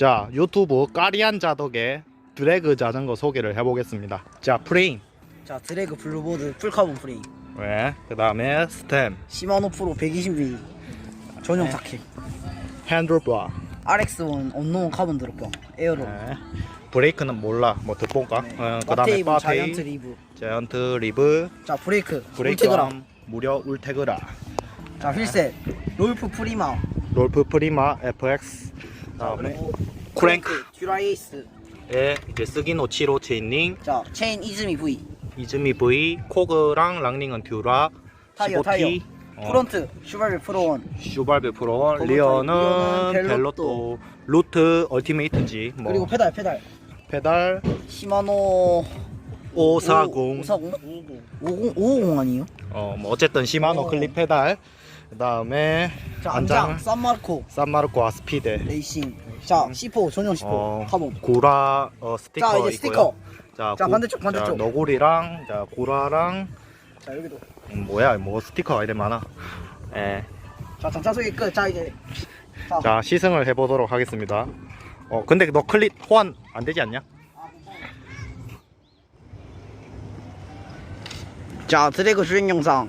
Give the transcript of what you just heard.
자 유튜브 까리안 자덕의 드래그 자전거 소개를 해보겠습니다. 자 프레임. 자 드래그 블루보드 풀카본 프레임. 네, 그 다음에 스템 시마노 프로 120mm 전용 네. 타켓. 핸들바 RX1 언노운 카본 드롭방 에어로. 네. 브레이크는 몰라. 뭐 듣볼까? 네. 어, 그 다음에 바테이브 자이언트 바테이 리브. 자이언트 리브. 자 브레이크. 브레이크 울테그라. 무려 울테그라. 자 휠셋. 롤프 프리마. 롤프 프리마 FX 그 다음에 크랭크. 듀라이스. 예, 이제 스기노 치로 체인링 자 체인 이즈미 V 이즈미 V 코그랑 랑링은 듀라 타이어 15T 타이어. 어, 프론트 슈바르 프로원. 슈발베 프로 리어는 리어는 벨로또. 벨로또. 루트 얼티메이트지 뭐. 그리고 페달 페달. 페달. 시마노 540 540 50 550 아니에요? 어, 뭐 어쨌든 시마노 어. 클립 페달 그 다음에 자 안장. 안장. 산마르코. 산마르코 아스피데. 레이싱. 자 C4 전용 C4 어, 카본 구라 어, 스티커 자 이제 있고요. 스티커. 자, 자, 구- 반대쪽, 반대쪽. 자, 너구리랑 자 구라랑. 자 여기도. 음, 뭐야 뭐 스티커가 이래 많아. 예. 자 장차 소개 끝자 이제. 자, 자 시승을 해보도록 하겠습니다. 어 근데 너 클립 호환 안 되지 않냐? 자 드래그 주행 영상